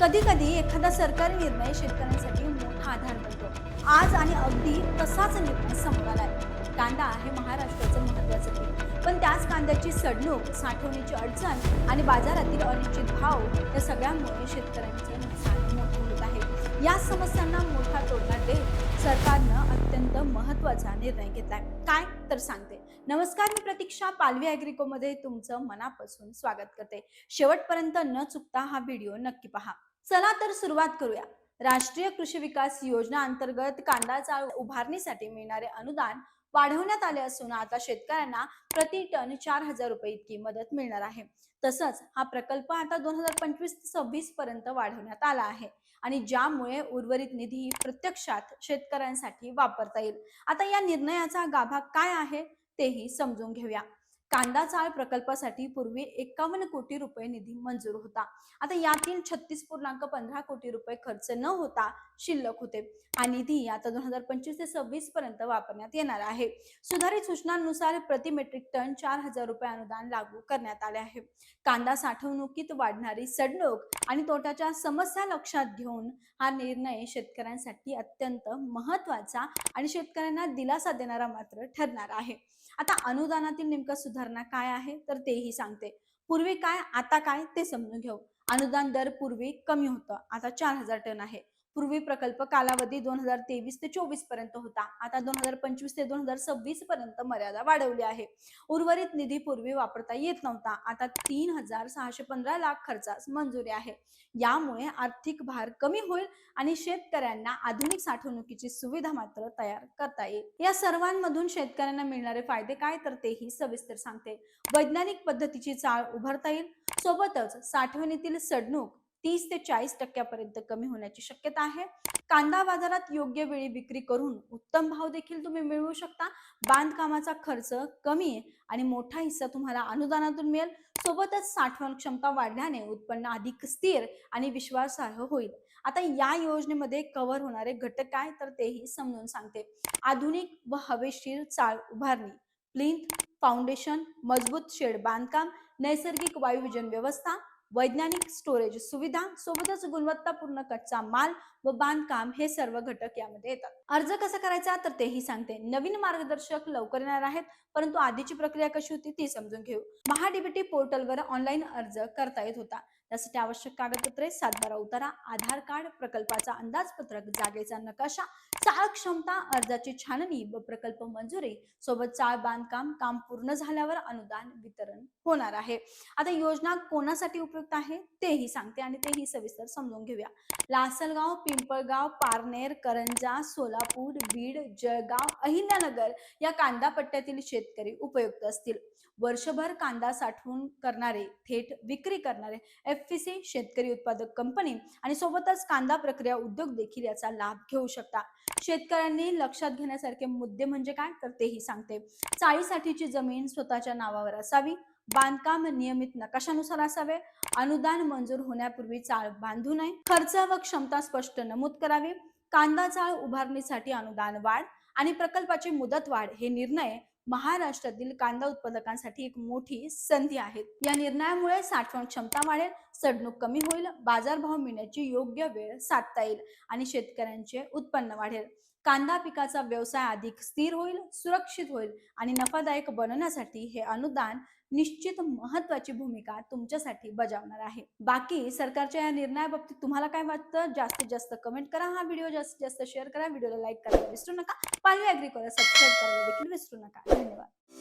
कधी कधी एखादा सरकारी निर्णय शेतकऱ्यांसाठी मोठा आधार बनतो. आज आणि अगदी तसाच निर्णय समोर आहे. कांदा हे महाराष्ट्राचं महत्वाचं पीक. पण त्याच कांद्याची सडणूक साठवण्याची अडचण आणि बाजारातील अनिश्चित भाव या सगळ्यांमुळे शेतकऱ्यांचं नुकसान मोठं होत आहे. या समस्यांना मोठा तोडगा देत सरकारनं अत्यंत महत्त्वाचा निर्णय घेतलाय. काय तर सांगते. नमस्कार मी प्रतीक्षा पालवी अॅग्रिको मध्ये तुमचं मनापासून स्वागत करते. शेवटपर्यंत न चुकता हा व्हिडिओ नक्की पहा. चला तर सुरुवात करूया. राष्ट्रीय कृषी विकास योजना अंतर्गत कांदा चाळ उभारणीसाठी मिळणारे अनुदान वाढवण्यात आले असून आता शेतकऱ्यांना प्रति टन चार हजार रुपये इतकी मदत मिळणार आहे. तसंच हा प्रकल्प आता दोन हजार पंचवीस ते सव्वीस पर्यंत वाढवण्यात आला आहे आणि ज्यामुळे उर्वरित निधी प्रत्यक्षात शेतकऱ्यांसाठी वापरता येईल. आता या निर्णयाचा गाभा काय आहे तेही समजून घेऊया. कांदा चाळ प्रकल्पासाठी पूर्वी एकावन्न कोटी रुपये निधी मंजूर होता. आता यातील छत्तीस पूर्णांक पंधरा कोटी रुपये खर्च न होता शिल्लक होते हा निधी आता दोन हजार पंचवीस ते सव्वीस पर्यंत वापरण्यात येणार आहे. सुधारित सूचनांनुसार प्रति मेट्रिक टन चार हजार रुपये अनुदान लागू करण्यात आले आहे. कांदा साठवणुकीत वाढणारी सडणूक आणि तोट्याच्या समस्या लक्षात घेऊन हा निर्णय शेतकऱ्यांसाठी अत्यंत महत्त्वाचा आणि शेतकऱ्यांना दिलासा देणारा मात्र ठरणार आहे. आता अनुदानातील नेमकं सुधारणा काय आहे तर तेही सांगते. पूर्वी काय आता काय ते समजून घेऊ. अनुदान दर पूर्वी कमी होतं. आता चार हजार टन आहे. पूर्वी प्रकल्प कालावधी दोन हजार तेवीस ते चोवीसपर्यंत होता. आता दोन हजार पंचवीस ते दोन हजार सव्वीस पर्यंत मर्यादा वाढवली आहे. उर्वरित निधी पूर्वी वापरता येत नव्हता. आता तीन हजार सहाशे पंधरा लाख खर्चास मंजुरी आहे. यामुळे आर्थिक भार कमी होईल आणि शेतकऱ्यांना आधुनिक साठवणुकीची सुविधा मात्र तयार करता येईल. या सर्वांमधून शेतकऱ्यांना मिळणारे फायदे काय तर तेही सविस्तर सांगते. वैज्ञानिक पद्धतीची चाळ उभारता येईल. सोबतच साठवणीतील सडणूक तीस ते चाळीस टक्क्यापर्यंत कमी होण्याची शक्यता आहे. कांदा बाजारात योग्य वेळी विक्री करून उत्तम भाव देखील तुम्ही मिळवू शकता. बांधकामाचा खर्च कमी आहे आणि मोठा हिस्सा तुम्हाला अनुदानातून मिळेल. सोबतच साठवण क्षमता वाढल्याने उत्पन्न अधिक स्थिर आणि विश्वासार्ह होईल. आता या योजनेमध्ये कव्हर होणारे घटक काय? तर तेही समजून सांगते. आधुनिक व हवेशीर चाळ उभारणी प्लिंथ फाउंडेशन मजबूत शेड बांधकाम नैसर्गिक वायुविजन व्यवस्था वैज्ञानिक स्टोरेज सुविधा सोबतच गुणवत्तापूर्ण कच्चा माल व बांधकाम हे सर्व घटक यामध्ये येतात. अर्ज कसा करायचा? तर तेही सांगते. नवीन मार्गदर्शक लवकर येणार आहेत परंतु आधीची प्रक्रिया कशी होती ती समजून घेऊ. महाडीबीटी पोर्टलवर ऑनलाईन अर्ज करता येत होता. त्यासाठी आवश्यक कागदपत्रे सातबारा उतारा आधार कार्ड प्रकल्पाचा अंदाजपत्रक जागेचा नकाशा चाळ क्षमता अर्जाची छाननी व प्रकल्प मंजुरी सोबत चाळ बांधकाम काम पूर्ण झाल्यावर अनुदान वितरण होणार आहे. आता योजना कोणासाठी उपयुक्त आहे तेही सांगते आणि तेही सविस्तर समजून घेऊया. लासलगाव पिंपळगाव पारनेर करंजा सोलापूर बीड जळगाव अहिल्यानगर या कांदा पट्ट्यातील शेतकरी उपयुक्त असतील. वर्षभर कांदा साठवून करणारे थेट विक्री करणारे एफ शेतकरी उत्पादक कंपनी आणि सोबतच कांदा प्रक्रिया उद्योग देखील याचा लाभ घेऊ शकता शेतकऱ्यांनी लक्षात घेण्यासारखे मुद्दे म्हणजे काय? तर तेही सांगते. चाळीसाठीची जमीन स्वतःच्या नावावर असावी. बांधकाम नियमित नकाशानुसार असावे. अनुदान मंजूर होण्यापूर्वी चाळ बांधू नये. खर्च व क्षमता स्पष्ट नमूद करावी. कांदा चाळ उभारणीसाठी अनुदान वाढ. आणि प्रकल्पाची मुदत वाढ हे निर्णय महाराष्ट्रातील कांदा उत्पादकांसाठी एक मोठी संधी आहे. या निर्णयामुळे साठवण क्षमता वाढेल सडणूक कमी होईल बाजारभाव मिळण्याची योग्य वेळ साधता येईल आणि शेतकऱ्यांचे उत्पन्न वाढेल. कांदा पिकाचा व्यवसाय अधिक स्थिर होईल सुरक्षित होईल आणि नफादायक बनवण्यासाठी हे अनुदान निश्चित महत्वाची भूमिका तुमच्यासाठी बजावणार आहे. बाकी सरकारच्या या निर्णयाबाबतीत तुम्हाला काय वाटतं? जास्तीत जास्त कमेंट करा. हा व्हिडिओ जास्तीत जास्त शेअर करा. व्हिडिओला लाईक करायला विसरू नका. पालवी अॅग्रिकोला सबस्क्राईब करायला देखील विसरू नका. धन्यवाद.